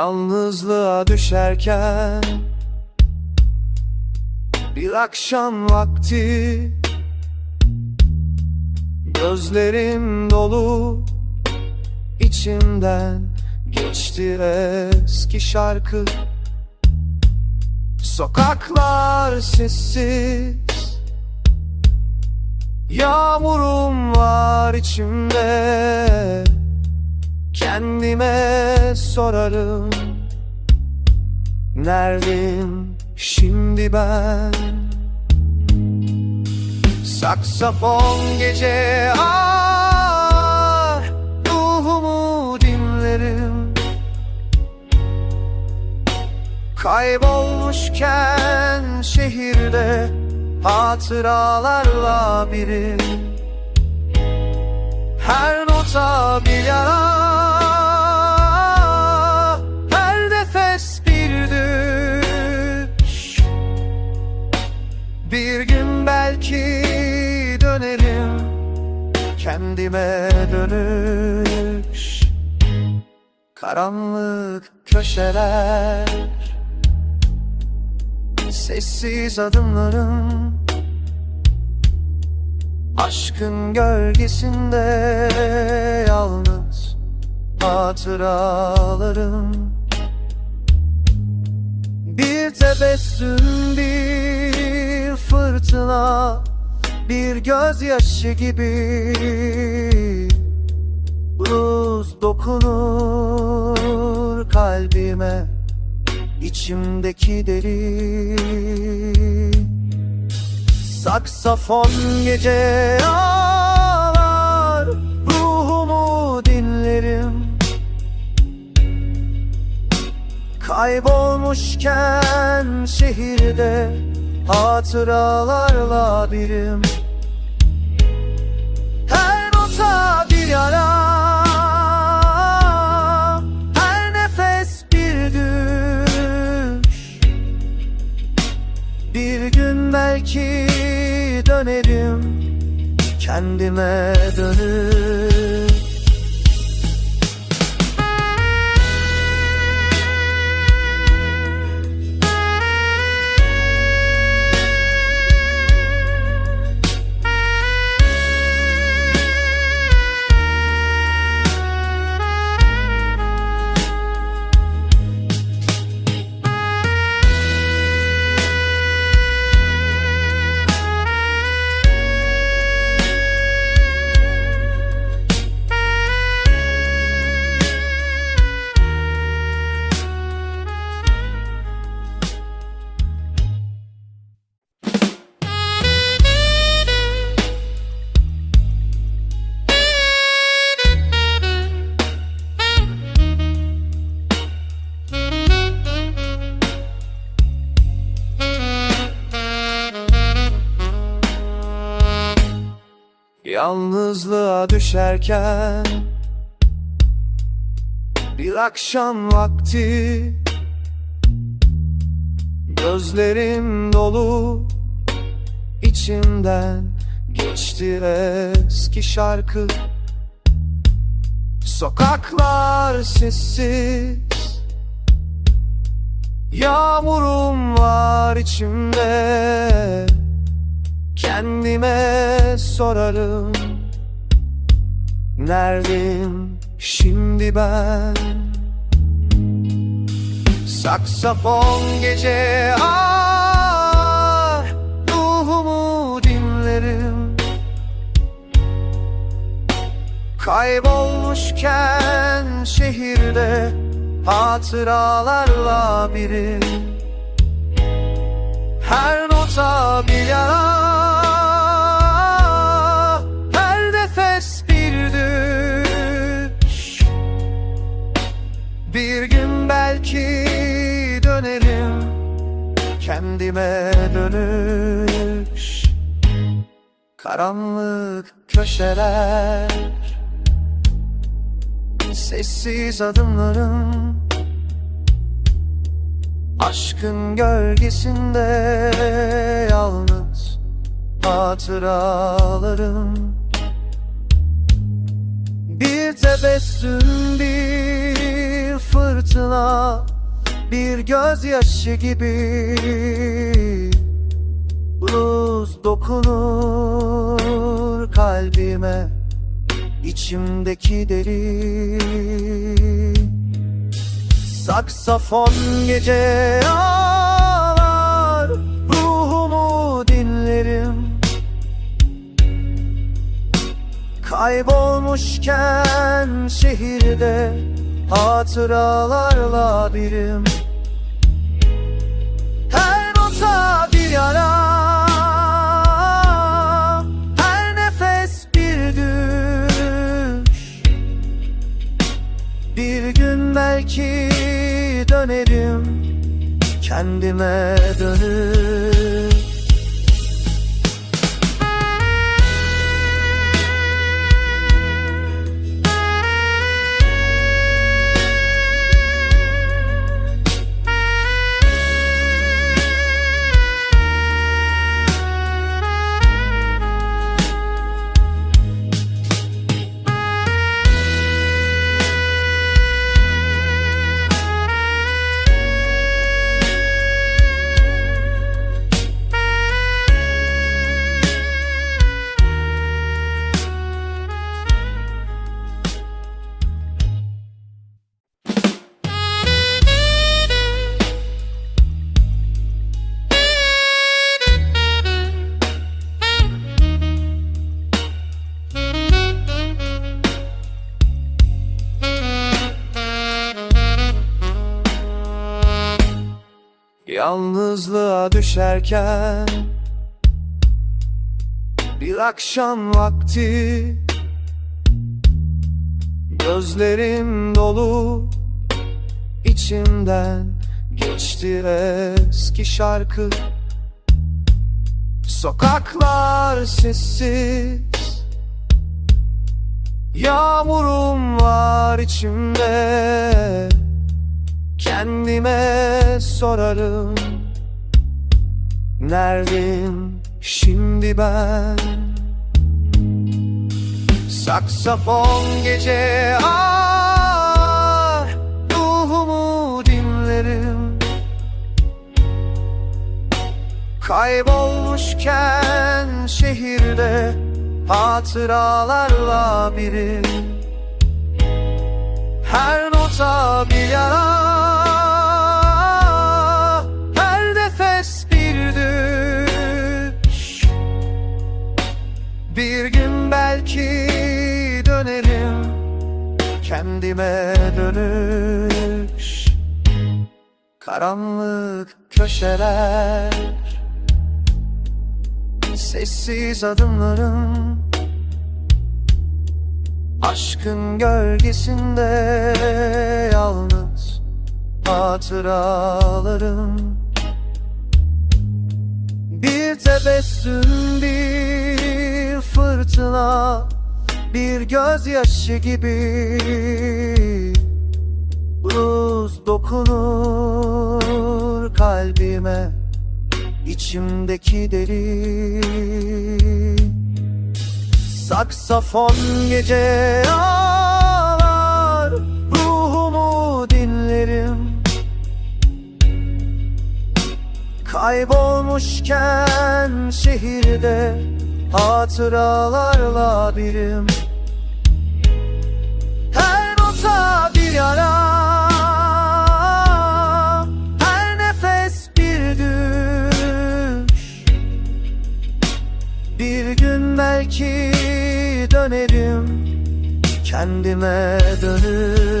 Yalnızlığa düşerken Bir akşam vakti Gözlerim dolu içimden geçti eski şarkı. Sokaklar sessiz Yağmurum var içimde Kendime sorarım Neredeyim şimdi ben? Saksafon gece ah Ruhumu dinlerim. Kaybolmuşken şehirde Hatıralarla birim Her nota bir yara Karanlık köşeler Sessiz adımlarım Aşkın gölgesinde yalnız hatıralarım Bir tebessüm, bir fırtına Bir gözyaşı gibi Buz dokunur kalbime. İçimdeki deri Saksafon gece ağlar Ruhumu dinlerim. Kaybolmuşken şehirde Hatıralarla birim. Her nota bir yara Kendime dönüp Yalnızlığa düşerken Bir akşam vakti Gözlerim dolu içimden geçti eski şarkı. Sokaklar sessiz Yağmurum var içimde Kendime sorarım Neredeyim şimdi ben? Saksafon gece ah Ruhumu dinlerim. Kaybolmuşken şehirde Hatıralarla birim. Her nota bir yara Bir gün belki dönerim. Kendime dönüş. Karanlık köşeler. Sessiz adımlarım. Aşkın gölgesinde yalnız hatıralarım. Bir tebessüm bir fırtına Bir gözyaşı gibi. Buz dokunur kalbime içimdeki deri. Saksafon gece ağlar Ruhumu dinlerim. Kaybolmuşken şehirde Hatıralarla birim. Her nota bir yara Her nefes bir düş. Bir gün belki dönerim Kendime dönüp Yalnızlığa düşerken Bir akşam vakti Gözlerim dolu içimden Geçti eski şarkı. Sokaklar sessiz Yağmurum var içimde Kendime sorarım. Neredeyim şimdi ben? Saksafon gece ah Ruhumu dinlerim. Kaybolmuşken şehirde Hatıralarla birim. Her nota bir yara Kendime dönüş. Karanlık köşeler. Sessiz adımlarım Aşkın gölgesinde yalnız hatıralarım. Bir tebessüm bir fırtına Bir gözyaşı gibi. Buz dokunur kalbime içimdeki deri. Saksafon gece ağlar Ruhumu dinlerim. Kaybolmuşken şehirde Hatıralarla birim. Her nota bir yara Her nefes bir düş. Bir gün belki dönerim. Kendime dönüp